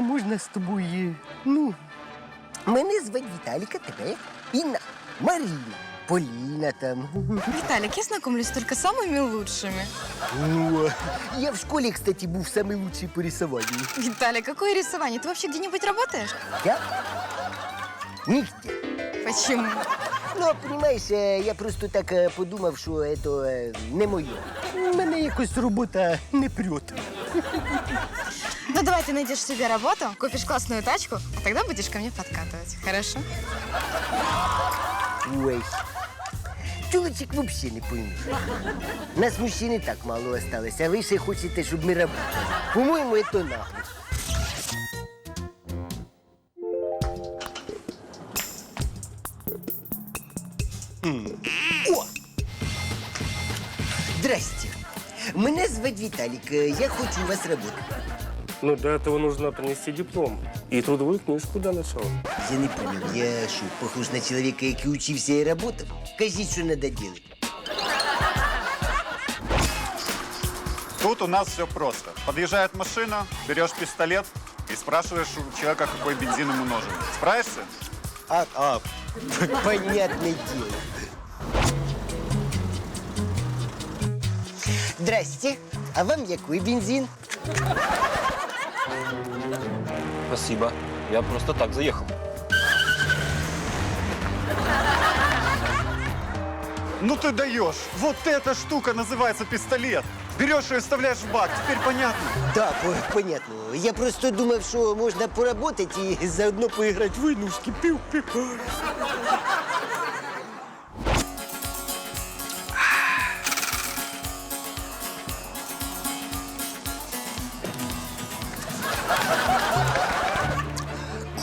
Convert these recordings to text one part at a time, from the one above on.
А можна з тобою? Ну, мене звать Віталіка, тебе Інна, Маріна, Поліна там. Виталик, я знакомлюсь только с самыми лучшими. Ну, а я в школі, кстати, був самий лучший по рисуванню. Виталик, какое рисование? Ты вообще где-нибудь работаешь? Я? Нігде. Почему? Ну, понимаєш, е, я просто так е, подумав, що це е, не моє. Мене якось робота не прет. Ну давай ты найдешь себе работу, купишь классную тачку, а тогда будешь ко мне подкатывать. Хорошо? Ой. Чоловічик взагалі не пойму. Нас мужчин і так мало осталось, а ви ще хочете, щоб ми работали. По-моєму, це. М. О! Здрасте. Мене звати Віталік. Я хочу у вас працювати. Ну, для этого нужно принести диплом и трудовую книжку для начала. Я не понял, я що, похож на чоловіка, який учився і працював? Кажіть, що треба робити. Тут у нас все просто. Подъезжает машина, берешь пистолет и спрашиваешь у человека, какой бензин ему нужен. Справишься? А, а, понятное дело. Здрасте. А вам який бензин? Спасибо. Я просто так заехал. Ну ты даешь! Вот эта штука называется пистолет. Берешь ее и вставляешь в бак. Теперь понятно? Да, по- понятно. Я просто думав, що можна поработать і заодно поіграти в игрушки. Пів-пів.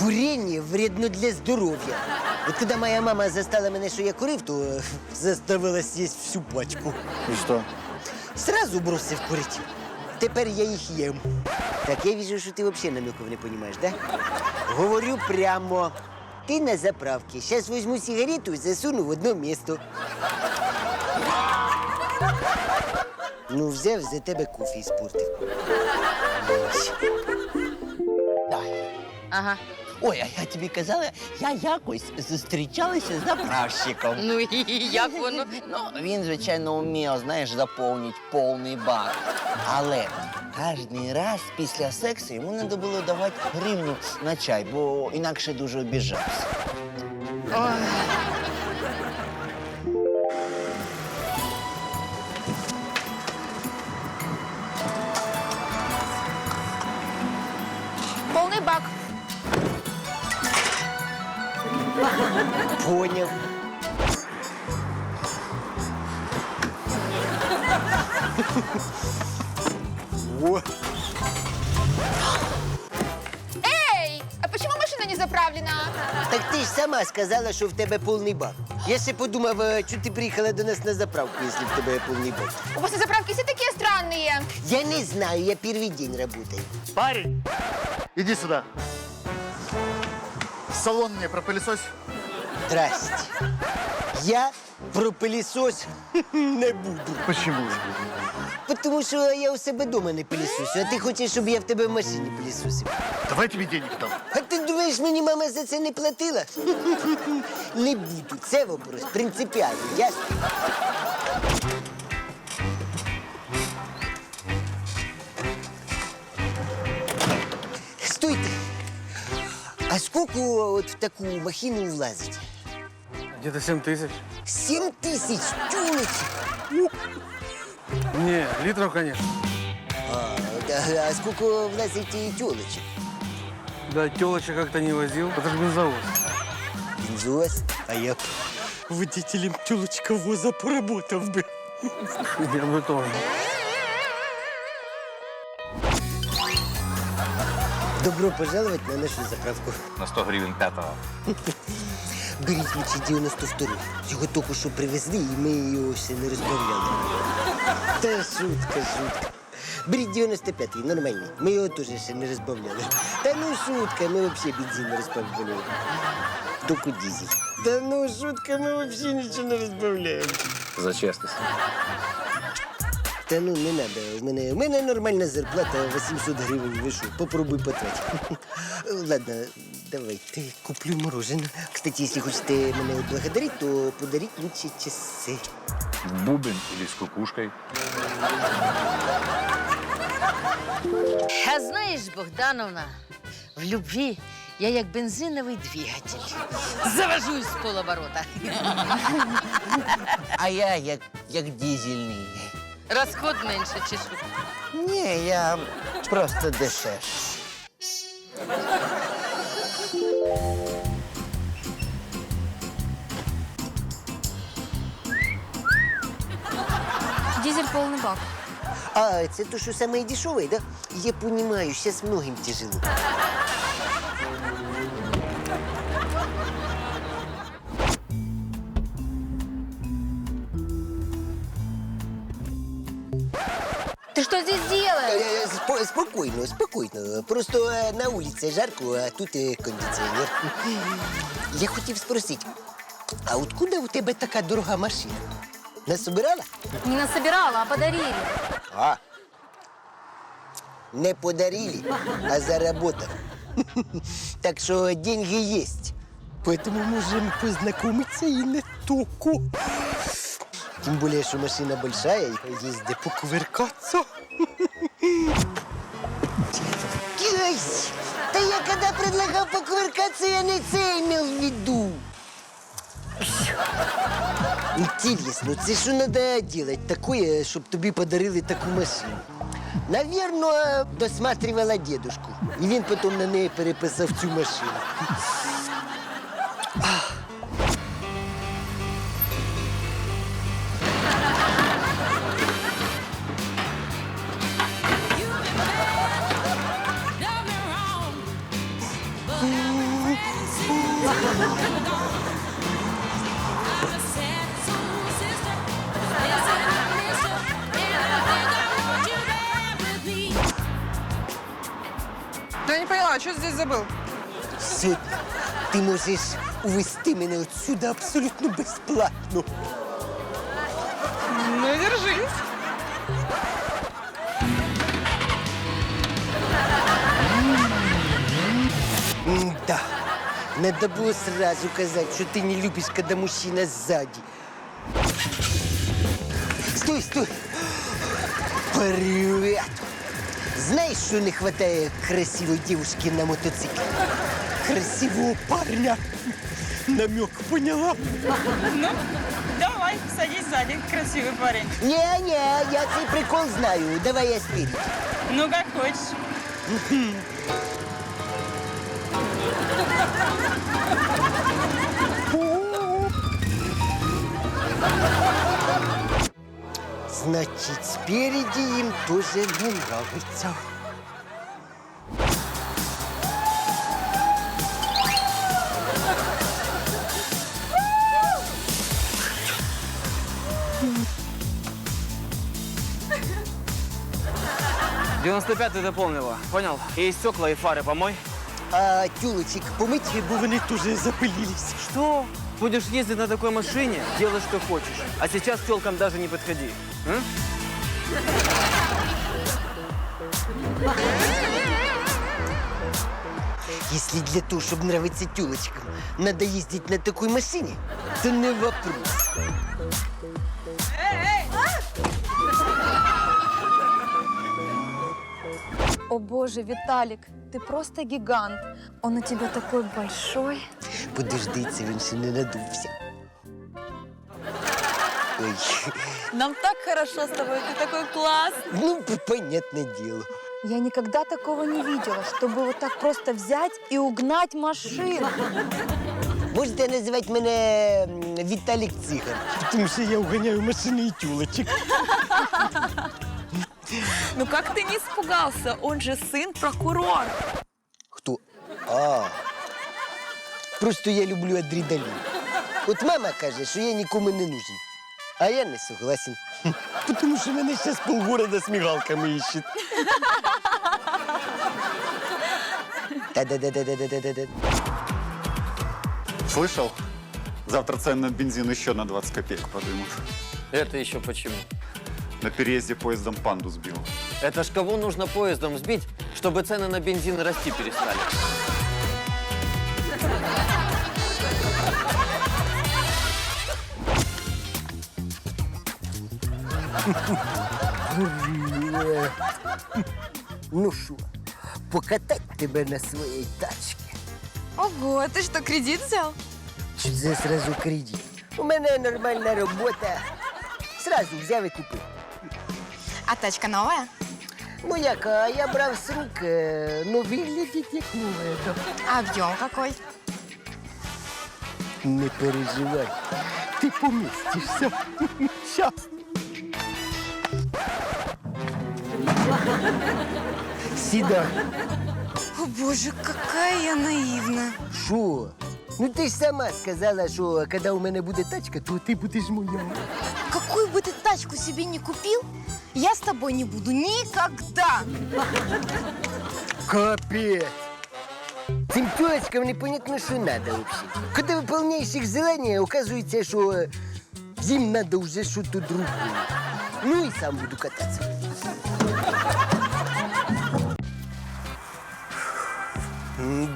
Курение вредно для здоров'я. От коли моя мама застала мене, що я курив, то е, заставила з'їсть всю пачку. И что? Сразу бросив курить. Тепер я їх їм. Так я вижу, що ти взагалі намеків не розумієш, да? Говорю прямо. Ти на заправці. Зараз візьму сигарету і засуну в одне місто. Ну, взяв за тебе кофе іспортив. Ось. Ага. Ой, а я тобі казала, я якось зустрічалася з заправщиком. Ну і як воно? Ну, він, звичайно, вмів, знаєш, заповнити повний бак. Але кожен раз після сексу йому треба було давати гривню на чай, бо інакше дуже обіжався. Полный Поняв. О, Эй, а почему машина не заправлена? так ти ж сама сказала, що в тебе повний бак. Я ще подумав, е, що ти приїхала до нас на заправку, якщо в тебе повний бак. У вас на заправке все такие странные. Я не знаю, я первый день работаю. Парень, иди сюда. Салон мне пропылесось. Здрасте. Я про пилісос не буду. Почему? Тому що я у себе вдома не пилісосю, а ти хочеш, щоб я в тебе в машині пилісосив. Давай я тебе денег дам. А ти думаєш, мені мама за це не платила? Не буду. Це вопрос принципіальний, ясно? Стойте. А скільки от в таку махину влазить? Где-то 7 тысяч. Сім тисяч тюлочок. Не, литров, конечно. А, да, а скільки влазить і тюлочок? Да, телочек как-то не возил. Это же бензовоз. Бензовоз? А я б водителем тюлочковоза поработав би. Я бы тоже. Добро пожаловать на нашу заправку. На 100 гривен пятого. Беріть лучше 92 Його тільки що привезли, і ми його ще не розбавляли. Та шутка, шутка. Беріть 95-й, нормальний. Ми його теж ще не розбавляли. Та ну шутка, ми взагалі бензин не розбавляли. Тільки дизель. Та ну шутка, ми взагалі нічого не розбавляємо. За честность. Та ну не надо. У мене, у мене нормальна зарплата 800 гривень. Ви що, попробуй потратити. Ладно, давайте куплю мороженое. Кстати, если хочете мене отблагодарить, то подарить лучше часи. Бубен или с кукушкой. А знаєш, Богдановна, в любві я як бензиновий двигатель. Завожусь з полоборота. А я як, як дизельний. Розход менше чи що? Ні, я просто дешевший. Дизель полный бак. А, це то, що самое дешевое, да? Я понимаю, сейчас многим тяжело. Э, спо- Спокойно, спокойно. Просто э, на улице жарко, а тут э, кондиціонер. Я хотів спросити, а откуда у тебе така дорога машина? Насобирала? Не насобирала, а подарили. А. Не подарили, а заработал. Так что деньги есть. Поэтому можем познакомиться и не только. Тем более, что машина большая, и есть где покувыркаться. Предлагал покувыркаться, я не це имел в виду. Интересно, це що треба делать такое, щоб тобі подарили таку машину? Навірно, досматривала дедушку. І він потім на неї переписав цю машину. Поняла, что здесь забыл? Сьогодні ти можеш увезти мене отсюда абсолютно безплатно. Ну, держись. Да. Надо было сразу сказать, что ты не любишь, когда мужчина сзади. Стой, стой. Привет. Знаешь, что не хватает красивой девушки на мотоцикле? Красивого парня. Намек поняла? Давай, садись сзади, красивый парень. Не-не, я цей прикол знаю. Давай я спереди. Ну, как хочешь. Значит, спереди им тоже не нравится. — 95-й дополнила, понял? И стекла, и фары помой. А тюлочек помыть, бо вони тоже запылились. Что? Будешь ездить на такой машине, делай, что хочешь. А сейчас к телкам даже не подходи. м? Если для того, чтобы нравиться тюлочкам, надо ездить на такой машине, то не вопрос. О боже, Виталик, ты просто гигант. Он у тебя такой большой Подожди, це він ще не надувся. Ой, Нам так хорошо с тобой, ты такой класс. ну, понятное дело. Я никогда такого не видела, чтобы вот так просто взять и угнать машину. Можете називати мене м, Віталік Циган, тому що я уганяю машини і тюлочек. Ну, как ты не испугался? Он же сын прокурора. Хто? А. Просто я люблю адреналін. От мама каже, що я нікому не нужен. А я не согласен. Тому що мене зараз полгорода з мігалками іщуть. Та-да-да-да-да-да-да-да. Слышал? Завтра цены на бензин еще на 20 копеек подымут. Это еще почему? На переезде поездом панду сбил. Это ж кого нужно поездом сбить, чтобы цены на бензин расти перестали? Ну що, покатать тебе на своїй тачці? Ого, а ты что, кредит взял? Чи це сразу кредит? У мене нормальна робота. Сразу взяв і купив. А тачка новая? Ну як, а я брав з рук, е, ну виглядить як нове. А объем какой? Не переживай, ти помістишся. Щас. Сідай. О боже, какая я наивная. Що? Ну ти ж сама сказала, що коли у мене буде тачка, то ти будеш моя. Какую бы ты тачку себе не купил, я с тобой не буду никогда. Капець. Цим тёлочкам непонятно, що надо вообще. Коли выполняешь их желания, оказывается, що е, їм надо уже что-то другое. Ну і сам буду кататься.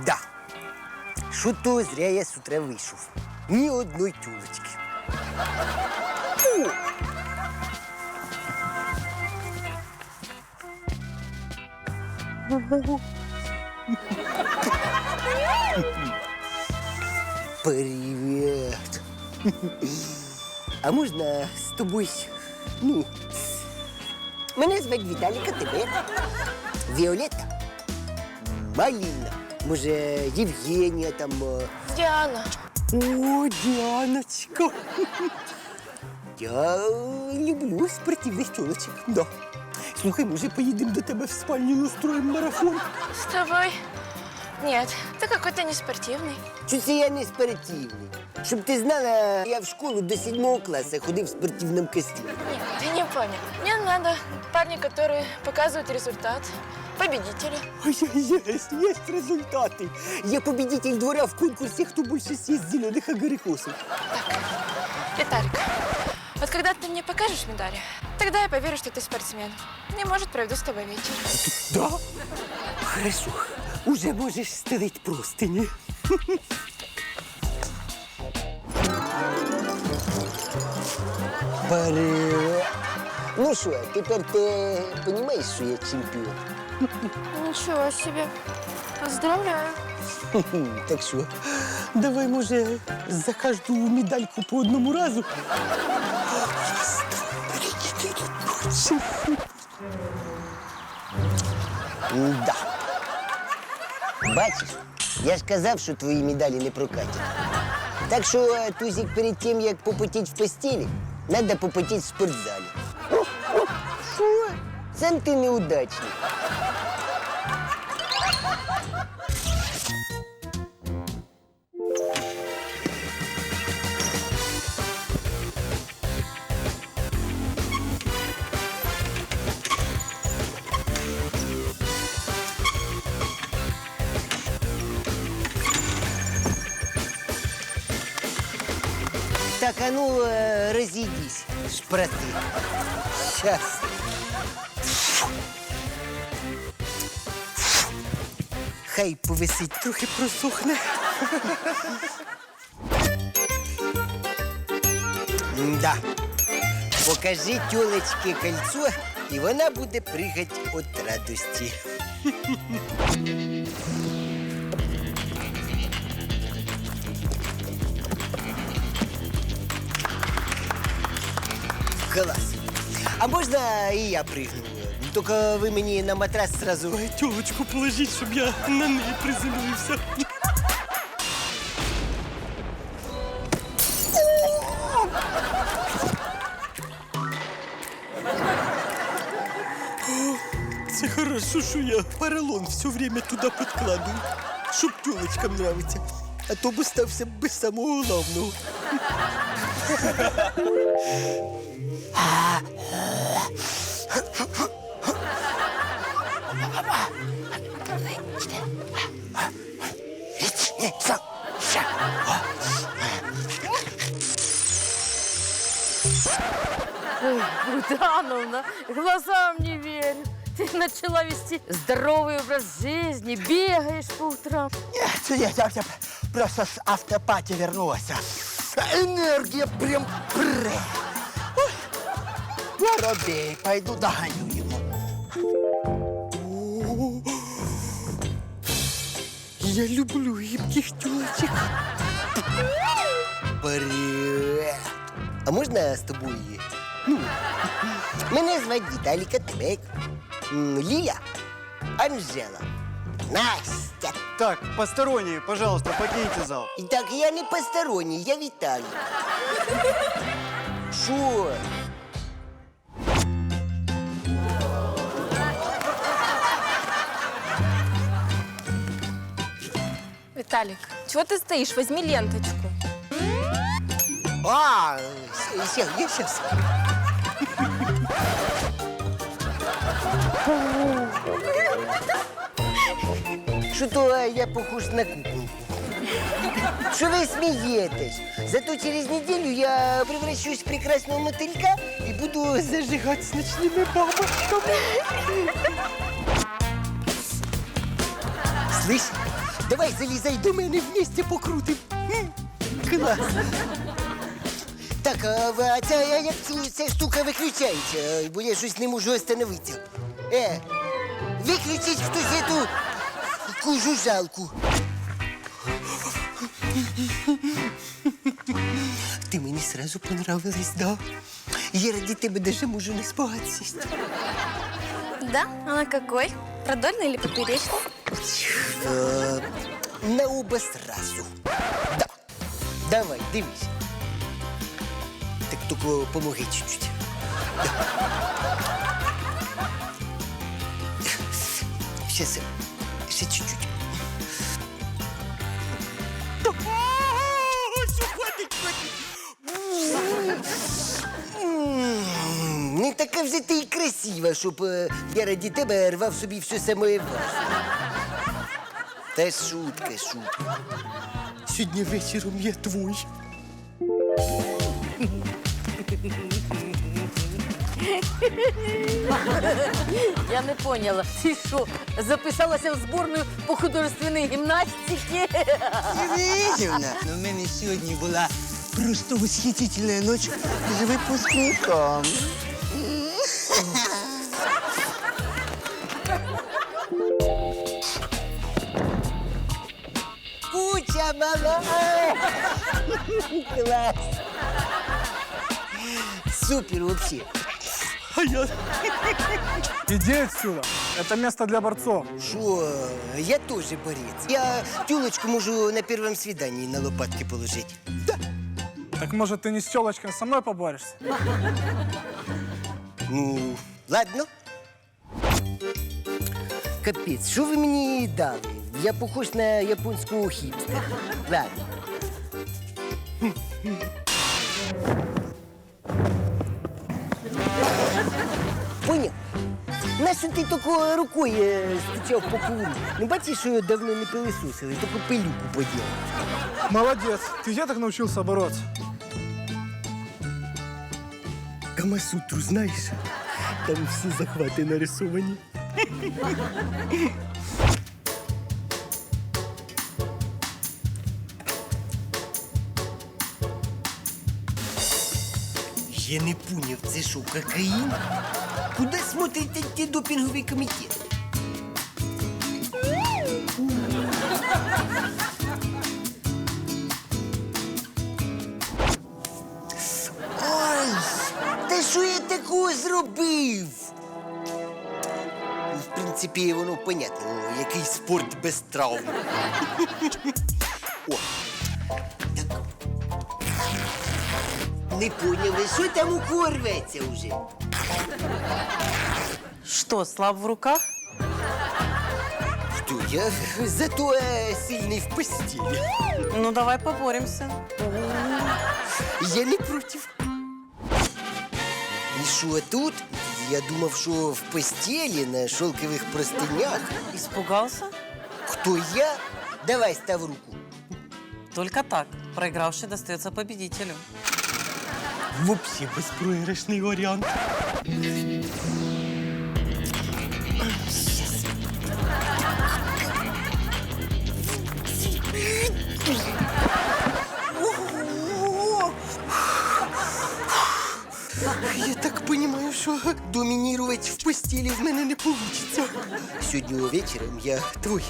Да. Що то зря я з утра вийшов. Ні одної тюлочки. Привет. А можна з тобою? Ну, мене звати Віталік, а тебе? Віолетта? Маліна. Може, Євгенія там. е, Диана. О, Діаночка. Я люблю спортивних тілочок. Да. Слухай, може, поїдемо до тебе в спальню устроїмо марафон? С тобой? Нет, ты какой-то неспортивный. Чи це я не спортивний? Щоб ти знала, я в школу до сьомого класу ходив в спортивному костюмі. Нет, ты не понял. Мне надо парни, которые показывают результат. Победители. Есть, есть результати. Я победитель двора в конкурсі «Хто більше съест зелених огурекосов». Виталик, вот когда ты мне покажешь медали, тогда я поверю, что ты спортсмен. И, может, проведу с тобой вечер. Да? Хорошо. Уже можеш стелить простині. Привет. Ну що, тепер ти розумієш, що я чемпіон? Ничего себе. Поздравляю. Хм, Так що, давай, може, за кожну медальку по одному разу. Раз, два, три, чотири, п'ять, шість. Да. Бачиш, я ж казав, що твої медалі не прокатять. Так що, е, Тузик, перед тим, як попотіть в постелі, треба попотіть в спортзалі. Що? Сам ти неудачник. Так, а ну, э, разъедись, шпроты. Сейчас. Хай повисить, трохи просохне. Да. Покажи тёлочке кольцо, і вона буде пригати від радості. Клас. А можна і я пригну? Тільки ви мені на матрас сразу. Тілочку положіть, щоб я на неї приземлився. Це хорошо, що я поролон все время туди підкладую, щоб тюлечкам нравиться. А то б остався без самого головного. Богдановна, глазам не верю. Ты начала вести здоровый образ жизни, бегаешь по утрам. Нет, нет, я, я просто с автопати вернулась. Энергия прям пре. Воробей, пойду догоню его. Я люблю гибких тёлочек. Привет. А можна з тобою? Ну, мене звати Віталій Катебек. М, Ліля. Анжела. Настя. Так, посторонние, пожалуйста, покиньте зал. І Так, я не посторонній, я Віталій. Що? Виталик, чего ты стоишь? Возьми ленточку. А, сейчас, я сейчас. Що то а, я похож на куклу. Що ви смієтесь? Зато через неделю я превращусь в прекрасного мотылька и буду зажигать с ночными бабочками. Слышь, давай залізай до мене вместе покрутим. М, Клас. Так, а, в- а ця, а як ця, ця штука виключається? Бо я щось не можу остановитися. Е, виключіть хтось эту таку жужжалку. Ти мені сразу понравилась, да? Я ради тебе даже можу не спать сесть. Да? Она какой? Продольный или поперечный? Е, на оба сразу. Да. Давай, дивись. Так тільки помоги чуть-чуть. Да. Сейчас, ще чуть-чуть. Хватить, хватить. М, Не така вже ти і красива, щоб е, я раді тебе рвав собі все саме важне. Та шутка, шутка. Сьогодні вечором я твой. Я не поняла. Ты что, записалась в сборную по художественной гимнастике? Євгенівна, ну, в мене сьогодні була просто восхитительна ніч з випускником. Куча мала! Класс! Супер вообще! Иди отсюда. Это место для борцов. Шо, я тоже борец. Я тюлочку можу на первом свидании на лопатки положить. Так может, ты не с телочкой со мной поборешься? Ну, ладно. Капець, що ви мені дали? Я похож на японського хіпстера. Ладно. Нащо ти такою рукою е, стучав по ковру? Не бачиш, що його давно не пилисосили, тільки пилюку поділи. Молодец. Ты где так научился бороться? Камасутру знаєш? Там всі захвати нарисовані. Я не поняв, це що, кокаїн? Куди смотрить антидопінговий комітет? Ой, та що я такого зробив? В принципі, воно понятно, який спорт без травм. О, Не поняли, що там у кого рветься вже? Что, слаб в руках? Що, я зато е, сильний в постілі. Ну, давай поборемся. Я не против. І що тут? Я думав, що в постелі на шелкових простынях. Испугался? Хто я? Давай став руку. Только так. Проигравший достается победителю. Взагалі безпроіграшний варіант. Я так понимаю, що домінірувати в постелі з мене не вийде. Сьогодні вечором я твой.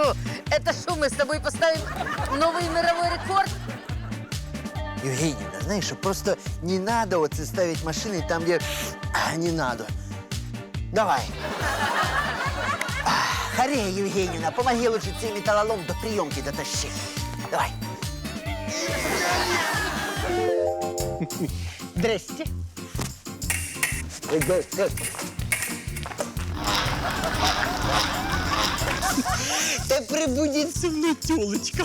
О, это что, мы с тобой поставим новый мировой рекорд? Евгеньевна, знаешь, что просто не надо вот ставить машины там, где а, не надо. Давай. А, Харея Евгеньевна, помоги лучше цей металлолом до приемки дотащить. Давай. Здрасте. Та прибудет со мною тёлочка.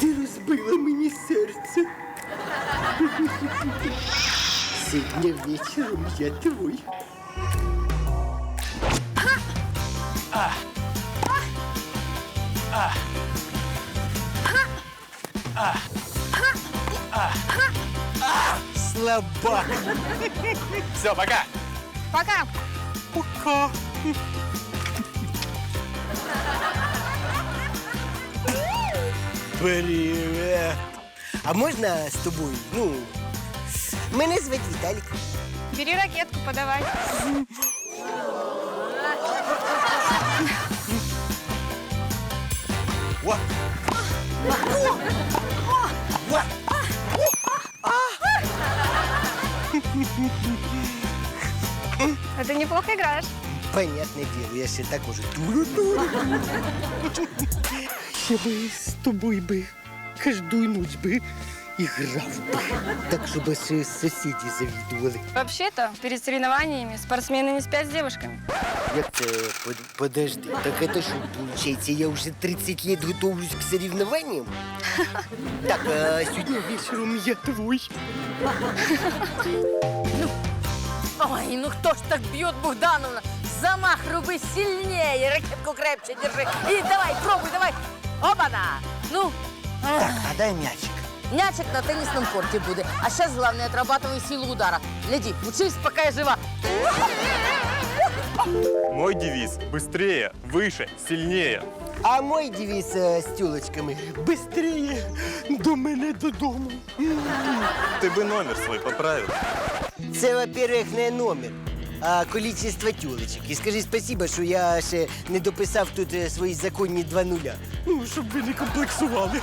Ти розбила мені серце. Сьогодні вечором я твой. Слабак. Все, пока. Пока. Пока. Привет. А можна з тобою? Ну, мене звати Віталік. Бери ракетку, подавай. А ты неплохо играешь. Понятне діло, я ще так уже туру-туру. Я би з тобою би кожну ніч би і грав би. Так, щоб аж сусіді завідували. Вообще-то, перед соревнованиями спортсмены не спят с девушками. Як це под- подожди? Так это що, получается, я вже 30 лет готовлюсь к соревнованиям? Так, а сьогодні вечором я твой. Ой, ну кто ж так бьет, Богдановна? Замах руби сильнее, ракетку крепче держи. И давай, пробуй, давай. Опа-на! Ну, Так, а дай мячик. мячик на теннисном корте будет. А сейчас главное, отрабатывай силу удара. Гляди, учись, пока я жива. Мой девиз – быстрее, выше, сильнее. А мой девіз е, з тюлочками быстрее до мене додому. Ты бы номер свой поправил. Це, во-первых, не номер, а количество тюлечок. І скажи спасибо, що я ще не дописав тут е, свої законні два нуля. Ну, щоб ви не комплексували.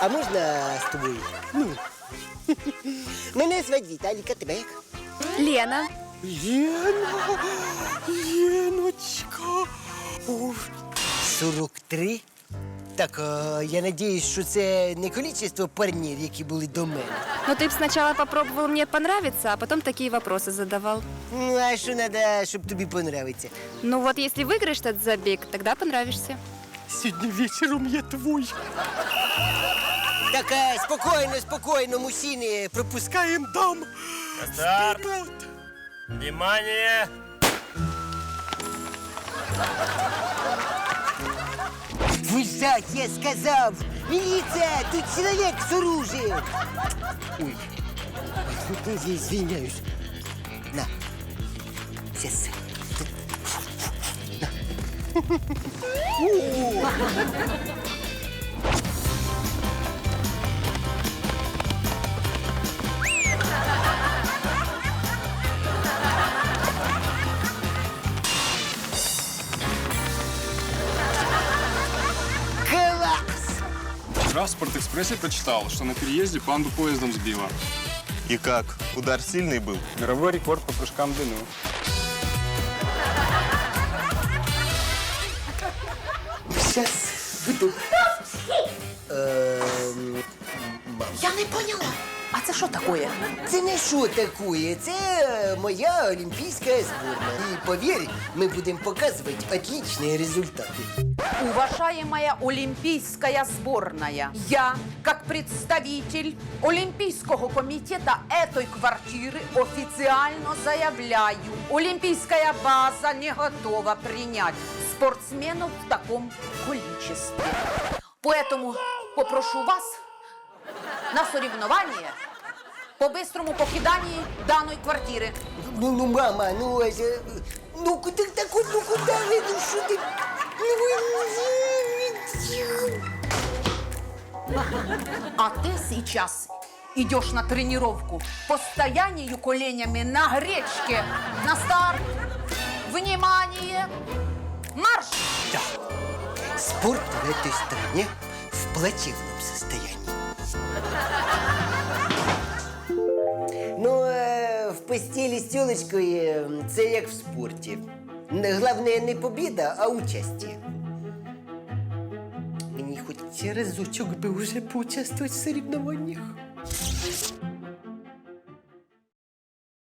А можна з тобою? Ну. Мене звати Віталіка, тебе як? Лена. Лена, Леночка. Ух, 43? Так, а, я надіюсь, що це не количество парнів, які були до мене. Но ты бы сначала попробовал мне понравиться, а потом такие вопросы задавал. Ну, а що треба, щоб тобі понравиться? Ну вот, если выиграешь этот забег, тогда понравишься. Сьогодні вечором я твой. Так, а, спокійно, спокійно, мужчини, пропускаємо дам. Старт. Вперед. Внимание! Вылезать, я сказал! Милиция! Тут человек с оружием! Ой, я извиняюсь. На. Сейчас. На. Вчера в «Спортэкспрессе» прочитал, что на переезде панду поездом сбила. И как? Удар сильный был? Мировой рекорд по прыжкам в длину. Сейчас буду. Эм, Я не поняла. А це що таке? Це не що таке, це е, моя олімпійська зборна. І повір, ми будемо показувати отличні результати. Уважаемая Олимпийская сборная, я, как представитель Олимпийского комитета этой квартиры, официально заявляю, Олимпийская база не готова принять спортсменов в таком количестве. Поэтому попрошу вас на соревнование по быстрому покидании данной квартиры. Ну, ну, мама, ну, а же- ну, куди так, от, ну, куди ви, ну, що ти? Ну, ви- А ты сейчас идешь на тренировку по стоянию коленями на гречке. На старт. Внимание. Марш! Спорт в этой стране в плачевном состоянии. В постелі з тілочкою це як в спорті. Головне не побіда, а участі. Мені хоч разочок би уже поучаствувати в соревнованнях.